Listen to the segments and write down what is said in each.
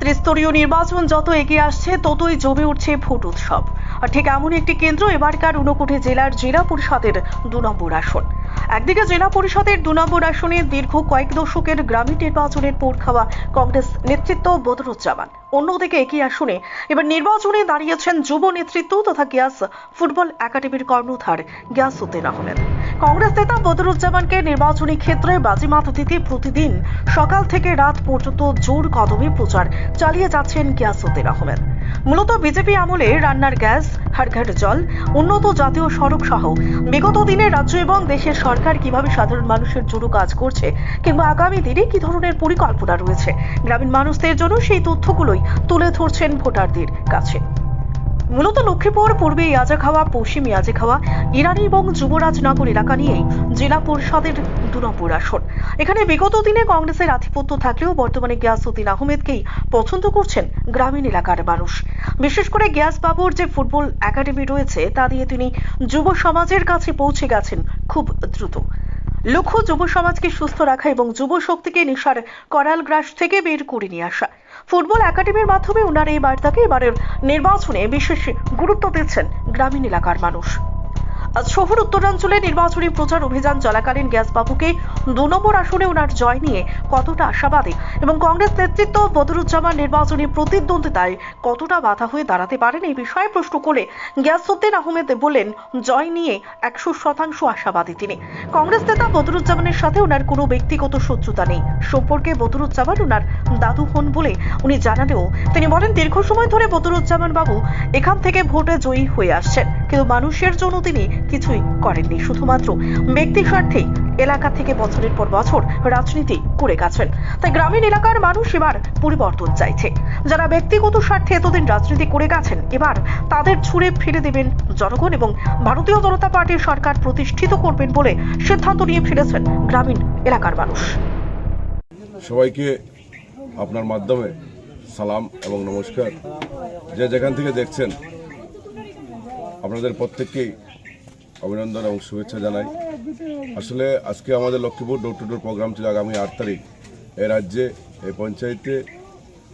ত্রিস্তরীয় নির্বাচন যত এগিয়ে আসছে, ততই জমে উঠছে ভোট উৎসব। আর ঠিক এমন একটি কেন্দ্র এবারকার ঊনকোটি জেলার জেলা পরিষদের দু নম্বর আসন। একদিকে জেলা পরিষদের দু নম্বর আসনে দীর্ঘ কয়েক দশকের গ্রামীণ নির্বাচনের পর খাওয়া কংগ্রেস নেতৃত্ব বদরুজ্জামান। অন্যদিকে একই আসনে এবার নির্বাচনে দাঁড়িয়েছেন যুব নেতৃত্ব তথা গিয়াস ফুটবল একাডেমির কর্ণধার গিয়াসউদ্দিন আহমেদ। কংগ্রেস নেতা বদরুজ্জামানকে নির্বাচনী ক্ষেত্রে বাজিমাত দিতে প্রতিদিন সকাল থেকে রাত পর্যন্ত জোর কদমে প্রচার চালিয়ে যাচ্ছেন গিয়াসউদ্দিন আহমেদ। মূলত বিজেপি আমলে রান্নার গ্যাস হাড়ঘাট জল। উন্নত জাতীয় সড়ক সহ বিগত দিনে রাজ্য এবং দেশের সরকার কীভাবে সাধারণ মানুষের জন্য কাজ করছে কিংবা আগামী দিনে কি ধরনের পরিকল্পনা রয়েছে? গ্রামীণ মানুষদের জন্য সেই তথ্যগুলোই তুলে ধরছেন ভোটারদের কাছে। মূলত লক্ষ্মীপুর, পূর্বে ইয়াজাখাওয়া পশ্চিম ইয়াজাখাওয়া ইরানি এবং যুবরাজনগর এলাকা নিয়েই জেলা পরিষদের দু নম্বর আসন এখানে বিগত দিনে কংগ্রেসের আধিপত্য থাকলেও বর্তমানে গিয়াসউদ্দিন আহমেদকেই পছন্দ করছেন গ্রামীণ এলাকার মানুষ। বিশেষ করে গিয়াস বাবুর যে ফুটবল একাডেমি রয়েছে, তা দিয়ে তিনি যুব সমাজের কাছে পৌঁছে গেছেন খুব দ্রুত। লক্ষ্য যুব সমাজকে সুস্থ রাখা এবং যুব শক্তিকে নেশার করাল গ্রাস থেকে বের করে নিয়ে আসা। ফুটবল একাডেমির মাধ্যমে ওনার এই বার্তাকে এবারের নির্বাচনে বিশেষ গুরুত্ব দিচ্ছেন গ্রামীণ এলাকার মানুষ। শহর উত্তরাঞ্চলে নির্বাচনী প্রচার অভিযান চলাকালীন গ্যাসবাবুকে দু নম্বর আসনে ওনার জয় নিয়ে কতটা আশাবাদী? এবং কংগ্রেস নেতৃত্ব বদরুজ্জামান নির্বাচনী প্রতিদ্বন্দ্বিতায় কতটা বাধা হয়ে দাঁড়াতে পারেন এই বিষয়ে প্রশ্ন করে গিয়াসউদ্দিন আহমেদ বলেন, জয় নিয়ে একশো শতাংশ আশাবাদী তিনি। কংগ্রেস নেতা বদরুজ্জামানের সাথে ওনার কোনো ব্যক্তিগত শত্রুতা নেই। সম্পর্কে বদরুজ্জামান ওনার দাদু হন বলে উনি জানালেও তিনি বলেন, দীর্ঘ সময় ধরে বদরুজ্জামান বাবু এখান থেকে ভোটে জয়ী হয়ে আসছেন। কিন্তু মানুষের জন্য তিনি কিছুই করেননি। শুধুমাত্র ব্যক্তি স্বার্থেই এলাকা থেকে বছরের পর বছর রাজনীতি করে গেছেন। তাই গ্রামীণ এলাকার মানুষ এবার পরিবর্তন চাইছে। যারা ব্যক্তিগত স্বার্থে এতদিন রাজনীতি করে গেছেন, এবার তাদের ছুড়ে ফিরে দেবেন জনগণ এবং ভারতীয় জনতা পার্টির সরকার প্রতিষ্ঠিত করবেন বলে সিদ্ধান্ত নিয়ে ফিরেছেন গ্রামীণ এলাকার মানুষ। সবাইকে আপনার মাধ্যমে সালাম এবং নমস্কার। যে যেখান থেকে দেখছেন আপনাদের প্রত্যেককেই অভিনন্দন এবং শুভেচ্ছা জানাই। আসলে আজকে আমাদের Lakshmipur door to door programme ছিল আগামী আট তারিখ। এই রাজ্যে এই পঞ্চায়েতে,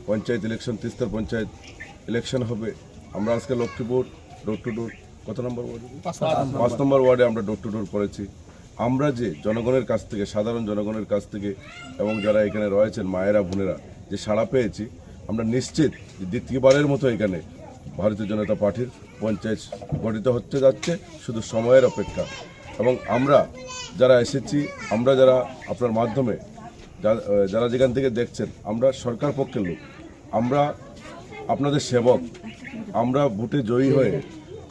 পঞ্চায়েত ইলেকশন তিস্তর পঞ্চায়েত ইলেকশন হবে। আমরা আজকে লক্ষ্মীপুর ডোর টু ডোর কত নম্বর ওয়ার্ডে পাঁচ নম্বর ওয়ার্ডে আমরা ডোর টু ডোর করেছি। আমরা যে জনগণের কাছ থেকে, সাধারণ জনগণের কাছ থেকে এবং যারা এখানে রয়েছেন, মায়েরা, বোনেরা, যে সাড়া পেয়েছি, আমরা নিশ্চিত দ্বিতীয়বারের মতো এখানে ভারতীয় জনতা পার্টির পঞ্চায়েত গঠিত হচ্ছে যাচ্ছে শুধু সময়ের অপেক্ষা। এবং আমরা যারা এসেছি, আমরা যারা আপনার মাধ্যমে, যারা যেখান থেকে দেখছেন, আমরা সরকার পক্ষের লোক। আমরা আপনাদের সেবক। আমরা ভোটে জয়ী হয়ে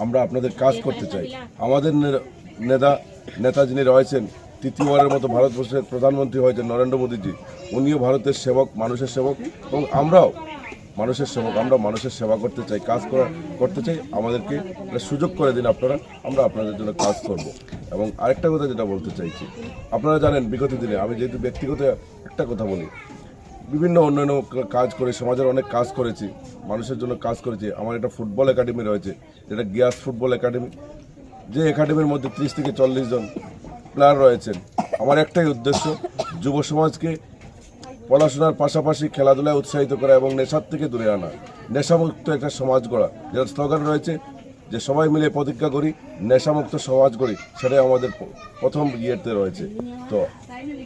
আমরা আপনাদের কাজ করতে চাই। আমাদের নেতা নেতা যিনি রয়েছেন, তৃতীয়বারের মতো ভারতবর্ষের প্রধানমন্ত্রী হয়েছেন নরেন্দ্র মোদীজি। উনিও ভারতের সেবক, মানুষের সেবক। এবং আমরাও মানুষের সেবক আমরা মানুষের সেবা করতে চাই, কাজ করা, করতে চাই, আমাদেরকে সুযোগ করে দিন আপনারা, আমরা আপনাদের জন্য কাজ করব। এবং আরেকটা কথা যেটা বলতে চাইছি, আপনারা জানেন বিগত দিনে, আমি যেহেতু ব্যক্তিগত একটা কথা বলি, বিভিন্ন অন্যান্য কাজ করে, সমাজের অনেক কাজ করেছি, মানুষের জন্য কাজ করেছি, আমার একটা ফুটবল একাডেমি রয়েছে, যেটা গিয়াস ফুটবল একাডেমি, যে একাডেমির মধ্যে ত্রিশ থেকে চল্লিশ জন প্লেয়ার রয়েছেন। আমার একটাই উদ্দেশ্য, যুব সমাজকে পড়াশোনার পাশাপাশি খেলাধুলায় উৎসাহিত করা এবং নেশার থেকে দূরে আনা। নেশামুক্ত একটা সমাজ গড়া। যেটা স্লোগান রয়েছে, যে সবাই মিলে প্রতিজ্ঞা করি, নেশামুক্ত সমাজ গড়ি। সেটাই আমাদের প্রথম ইয়েতে রয়েছে। তো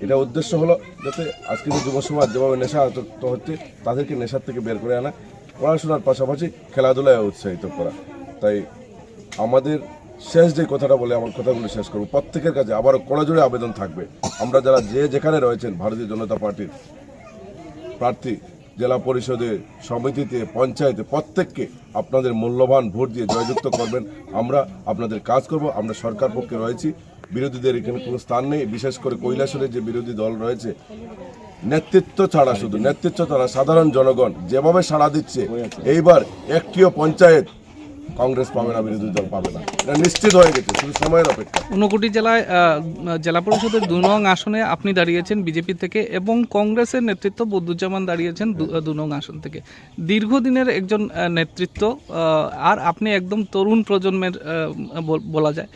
এটা উদ্দেশ্য হলো যাতে আজকে যে যুব সমাজ যেভাবে নেশা আসক্ত হচ্ছে, তাদেরকে নেশার থেকে বের করে আনা, পড়াশোনার পাশাপাশি খেলাধুলায় উৎসাহিত করা। তাই আমাদের শেষ যে কথাটা বলে আমার কথাগুলো শেষ করব। প্রত্যেকের কাছে আবারও কড়াজোড়ে আবেদন থাকবে। আমরা যারা যে যেখানে রয়েছেন, ভারতীয় জনতা পার্টির প্রার্থী জেলা পরিষদের সমিতিতে, পঞ্চায়েতে, প্রত্যেককে আপনাদের মূল্যবান ভোট দিয়ে জয়যুক্ত করবেন। আমরা আপনাদের কাজ করব, আমরা সরকার পক্ষে রয়েছি। বিরোধীদের এখানে কোনো স্থান নেই, বিশেষ করে কৈলাসরে যে বিরোধী দল রয়েছে। নেতৃত্ব ছাড়া শুধু, নেতৃত্ব ছাড়া সাধারণ জনগণ যেভাবে সাড়া দিচ্ছে, এইবার একটিও পঞ্চায়েত কংগ্রেস পাবে না বিরোধী দল পাবে না। এটা নিশ্চিত হয়ে গেছে শুধু সময়ের অপেক্ষা। ঊনকোটি জেলায় জেলা পরিষদের দু নং আসনে আপনি দাঁড়িয়েছেন বিজেপি থেকে এবং কংগ্রেসের নেতৃত্ব বদুজ্জামান দাঁড়িয়েছেন দু- নং আসন থেকে। দীর্ঘদিনের একজন নেতৃত্ব আর আপনি একদম তরুণ প্রজন্মের বলা যায়।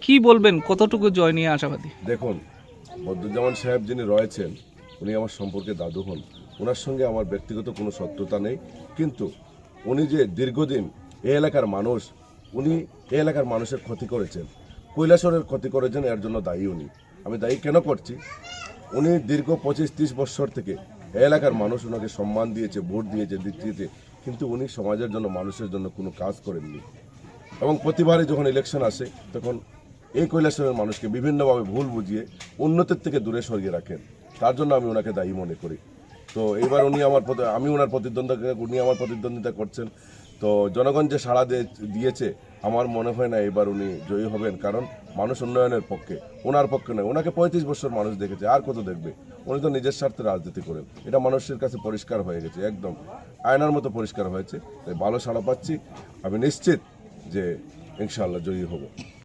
কি বলবেন কতটুকু জয় নিয়ে আশাবাদী? দেখুন বদরুজ্জামান সাহেব যিনি রয়েছেন উনি আমার সম্পর্কে দাদু হন। ওনার সঙ্গে আমার ব্যক্তিগত কোনো শত্রুতা নেই। কিন্তু উনি যে দীর্ঘদিন এলাকার মানুষ, উনি এই এলাকার মানুষের ক্ষতি করেছেন। কৈলাসরের ক্ষতি করেছেন, এর জন্য দায়ী উনি। আমি দায়ী কেন করছি? উনি দীর্ঘ পঁচিশ ত্রিশ বছর থেকে এলাকার মানুষ ওনাকে সম্মান দিয়েছে, ভোট দিয়েছে দিচ্ছে কিন্তু উনি সমাজের জন্য, মানুষের জন্য কোনো কাজ করেননি। এবং প্রতিবারে যখন ইলেকশন আসে, তখন এই কৈলাসরের মানুষকে বিভিন্নভাবে ভুল বুঝিয়ে উন্নতির থেকে দূরে সরিয়ে রাখেন। তার জন্য আমি ওনাকে দায়ী মনে করি। তো এইবার উনি আমার আমি ওনার প্রতিদ্বন্দ্বিতা উনি আমার প্রতিদ্বন্দ্বিতা করছেন। তো জনগণ যে সাড়া দিয়ে- দিয়েছে, আমার মনে হয় না এবার উনি জয়ী হবেন, কারণ মানুষ উন্নয়নের পক্ষে, ওনার পক্ষে নয়, ওনাকে পঁয়ত্রিশ বছর মানুষ দেখেছে, আর কত দেখবে? উনি তো নিজের স্বার্থে রাজনীতি করেন, এটা মানুষের কাছে পরিষ্কার হয়ে গেছে, একদম আয়নার মতো পরিষ্কার হয়েছে, তাই ভালো সাড়া পাচ্ছি, আমি নিশ্চিত যে ইনশাল্লাহ জয়ী হব।